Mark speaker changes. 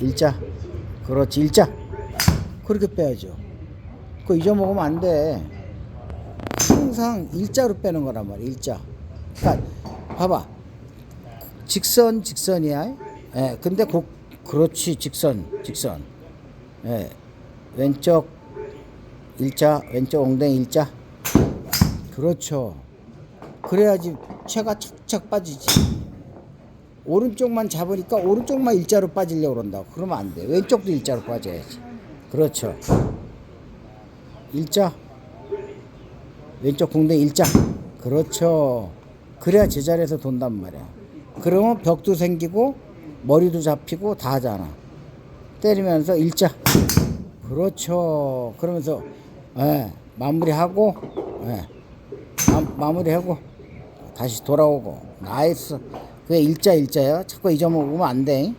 Speaker 1: 일자. 그렇지, 일자. 그렇게 빼야죠. 그거 잊어먹으면 안 돼. 항상 일자로 빼는 거란 말이야, 일자. 그러니까, 봐봐. 직선, 직선이야. 예, 근데 고, 그렇지, 직선, 직선. 예, 왼쪽 일자, 왼쪽 엉덩이 일자. 그렇죠. 그래야지 채가 착착 빠지지. 오른쪽만 잡으니까 오른쪽만 일자로 빠지려고 그런다고. 그러면 안 돼. 왼쪽도 일자로 빠져야지. 그렇죠. 일자. 왼쪽 궁뎅이 일자. 그렇죠. 그래야 제자리에서 돈단 말이야. 그러면 벽도 생기고 머리도 잡히고 다 하잖아. 때리면서 일자. 그렇죠. 그러면서 예, 마무리하고 예, 마, 마무리하고 다시 돌아오고 나이스. 그게 일자 일자야. 자꾸 잊어먹으면 안 돼.